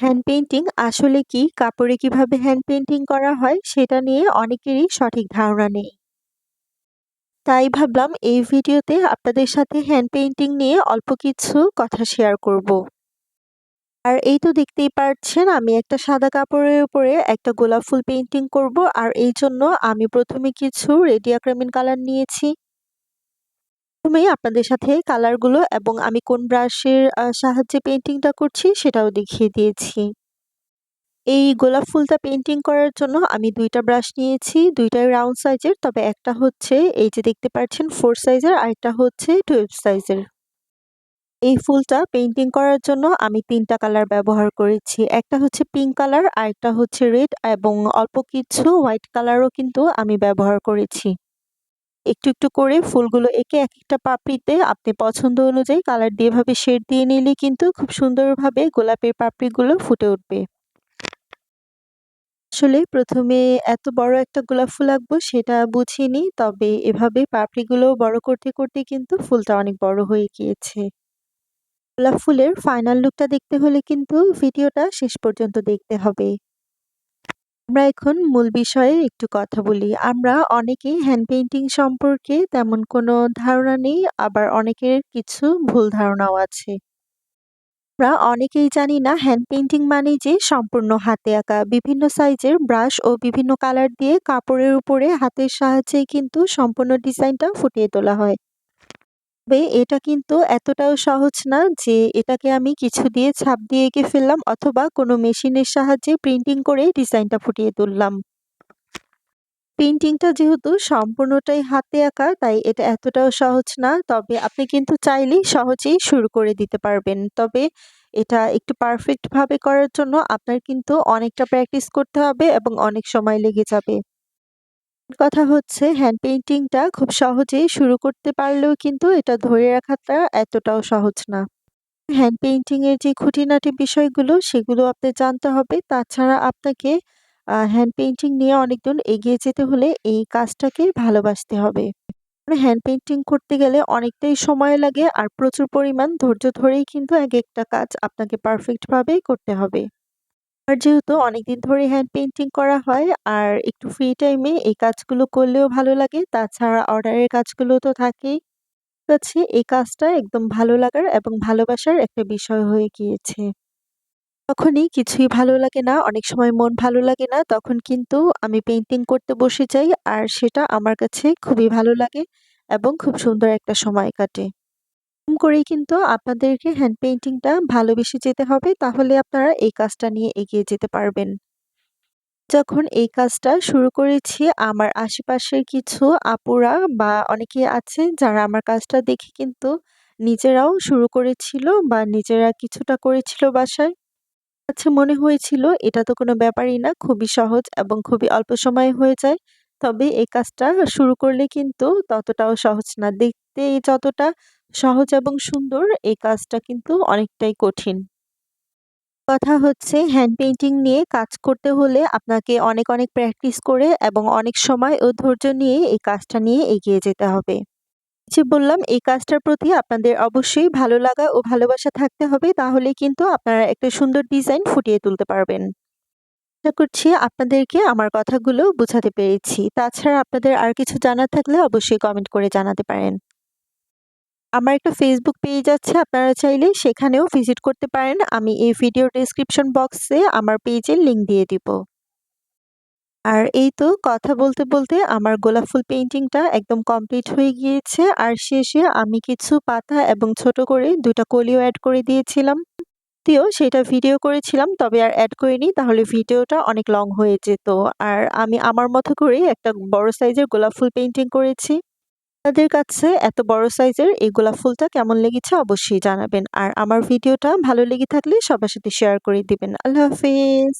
Hand painting আসলে কি? কাপড়ে কীভাবে হ্যান্ড পেন্টিং করা হয় সেটা নিয়ে অনেকেরই সঠিক ধারণা নেই। তাই ভাবলাম এই ভিডিওতে আপনাদের সাথে হ্যান্ড পেইন্টিং নিয়ে অল্প কিছু কথা শেয়ার করব। আর এই তো দেখতেই পারছেন, আমি একটা সাদা কাপড়ের উপরে একটা গোলাপ ফুল পেইন্টিং করব আর এই জন্য আমি প্রথমে কিছু রেডি অ্যাক্রিলিক কালার নিয়েছি। প্রথমেই আপনাদের সাথে কালারগুলো এবং আমি কোন ব্রাশের সাহায্যে পেন্টিংটা করছি সেটাও দেখিয়ে দিয়েছি। এই গোলাপ ফুলটা পেন্টিং করার জন্য আমি দুইটা ব্রাশ নিয়েছি, দুইটাই রাউন্ড সাইজের তবে একটা হচ্ছে এই যে দেখতে পাচ্ছেন ফোর সাইজের আরেকটা হচ্ছে টুয়েলভ সাইজের এই ফুলটা পেন্টিং করার জন্য আমি তিনটা কালার ব্যবহার করেছি, একটা হচ্ছে পিঙ্ক কালার আরেকটা হচ্ছে রেড এবং অল্প কিছু হোয়াইট কালারও কিন্তু আমি ব্যবহার করেছি একটু একটু করে ফুলগুলো একে এক একটা পাপড়িতে আপনি পছন্দ অনুযায়ী কালার দিয়ে ভাবে শেড দিয়ে নিলে কিন্তু খুব সুন্দরভাবে গোলাপের পাপড়িগুলো ফুটে উঠবে। আসলে প্রথমে এত বড় একটা গোলাপ ফুল আঁকবো সেটা বুঝিনি, তবে এভাবে পাপড়িগুলো বড় করতে করতে কিন্তু ফুলটা অনেক বড় হয়ে গিয়েছে। গোলাপ ফুলের ফাইনাল লুকটা দেখতে হলে কিন্তু ভিডিওটা শেষ পর্যন্ত দেখতে হবে। আমরা এখন মূল বিষয়ে একটু কথা বলি। আমরা অনেকেই হ্যান্ড পেইন্টিং সম্পর্কে তেমন কোনো ধারণা নেই, আবার অনেকের কিছু ভুল ধারণাও আছে। আমরা অনেকেই জানি না হ্যান্ড পেইন্টিং মানে যে সম্পূর্ণ হাতে আঁকা। বিভিন্ন সাইজের ব্রাশ ও বিভিন্ন কালার দিয়ে কাপড়ের উপরে হাতের সাহায্যে কিন্তু সম্পূর্ণ ডিজাইনটা ফুটিয়ে তোলা হয়। তবে এটা কিন্তু এতটাও সহজ না যে এটাকে আমি কিছু দিয়ে ছাপ দিয়ে এঁকে ফেললাম অথবা কোনো মেশিনের সাহায্যে প্রিন্টিং করে ডিজাইনটা ফুটিয়ে তুললাম। পেইন্টিংটা যেহেতু সম্পূর্ণটাই হাতে আঁকা, তাই এটা এতটাও সহজ না, তবে আপনি কিন্তু চাইলেই সহজেই শুরু করে দিতে পারবেন। তবে এটা একটু পারফেক্টভাবে করার জন্য আপনার কিন্তু অনেকটা প্র্যাকটিস করতে হবে এবং অনেক সময় লেগে যাবে। কথা হচ্ছে হ্যান্ড পেইন্টিংটা খুব সহজেই শুরু করতে পারলেও কিন্তু এটা ধরে রাখাটা এতটাও সহজ না। হ্যান্ড পেইন্টিং এর যে খুঁটিনাটি বিষয়গুলো, সেগুলো আপনি জানতে হবে। তাছাড়া আপনাকে হ্যান্ড পেইন্টিং নিয়ে অনেকজন এগিয়ে যেতে হলে এই কাজটাকে ভালোবাসতে হবে। হ্যান্ড পেইন্টিং করতে গেলে অনেকটাই সময় লাগে আর প্রচুর পরিমাণ ধৈর্য ধরেই কিন্তু এক একটা কাজ আপনাকে পারফেক্টভাবে করতে হবে। আর যেহেতু অনেকদিন ধরে হ্যান্ড পেইন্টিং করা হয়, আর একটু ফ্রি টাইমে এই কাজগুলো করলেও ভালো লাগে। তাছাড়া অর্ডারের কাজগুলো তো থাকেই। কাছে এই কাজটা একদম ভালো লাগার এবং ভালোবাসার একটা বিষয় হয়ে গিয়েছে। তখনই কিছুই ভালো লাগে না, অনেক সময় মন ভালো লাগে না, তখন কিন্তু আমি পেইন্টিং করতে বসে যাই, আর সেটা আমার কাছে খুবই ভালো লাগে এবং খুব সুন্দর একটা সময় কাটে। করেই কিন্তু আপনাদেরকে হ্যান্ড পেইন্টিংটা ভালোবেসে যেতে হবে। তাহলে আপনারা এই কাজটা নিয়ে এগিয়ে যেতে পারবেন। যখন এই কাজটা শুরু করেছি, আমার আশেপাশের কিছু আপুরা বা অনেকে আছে যারা আমার কাজটা দেখে কিন্তু নিজেরাও শুরু করেছিল বা নিজেরা কিছুটা করেছিল বাসায়। কাছে মনে হয়েছিল, এটা তো কোনো ব্যাপারই না, খুবই সহজ এবং খুবই অল্প সময়ে হয়ে যায়। তবে এই কাজটা শুরু করলে কিন্তু ততটাও সহজ না। দেখতে যতটা সহজ এবং সুন্দর, এই কাজটা কিন্তু অনেকটাই কঠিন। কথা হচ্ছে হ্যান্ড পেইন্টিং নিয়ে কাজ করতে হলে আপনাকে অনেক অনেক প্র্যাকটিস করে এবং অনেক সময় ও ধৈর্য নিয়ে এই কাজটা নিয়ে এগিয়ে যেতে হবে। যে বললাম, এই কাজটার প্রতি আপনাদের অবশ্যই ভালো লাগা ও ভালোবাসা থাকতে হবে তাহলে কিন্তু আপনারা একটা সুন্দর ডিজাইন ফুটিয়ে তুলতে পারবেন। আশা করছি আপনাদেরকে আমার কথাগুলো বোঝাতে পেরেছি। তাছাড়া আপনাদের আর কিছু জানার থাকলে অবশ্যই কমেন্ট করে জানাতে পারেন। আমার একটা ফেসবুক পেজ আছে, আপনারা চাইলে সেখানেও ভিজিট করতে পারেন। আমি এই ভিডিও ডিসক্রিপশন বক্সে আমার পেজের লিঙ্ক দিয়ে দিব। আর এই তো কথা বলতে বলতে আমার গোলাপ ফুল পেন্টিংটা একদম কমপ্লিট হয়ে গিয়েছে। আর শেষে আমি কিছু পাতা এবং ছোট করে দুটা কলিও অ্যাড করে দিয়েছিলাম। যদিও সেটা ভিডিও করেছিলাম, তবে আর অ্যাড করিনি। তাহলে ভিডিওটা অনেক লং হয়ে যেত। আর আমি আমার মতো করেই একটা বড় সাইজের গোলাপ ফুল পেন্টিং করেছি। আপনাদের কাছে এত বড় সাইজের এই গোলাপ ফুলটা কেমন লেগেছে অবশ্যই জানাবেন। আর আমার ভিডিওটা ভালো লেগে থাকলে সবার সাথে শেয়ার করে দিবেন। আল্লাহ হাফিজ।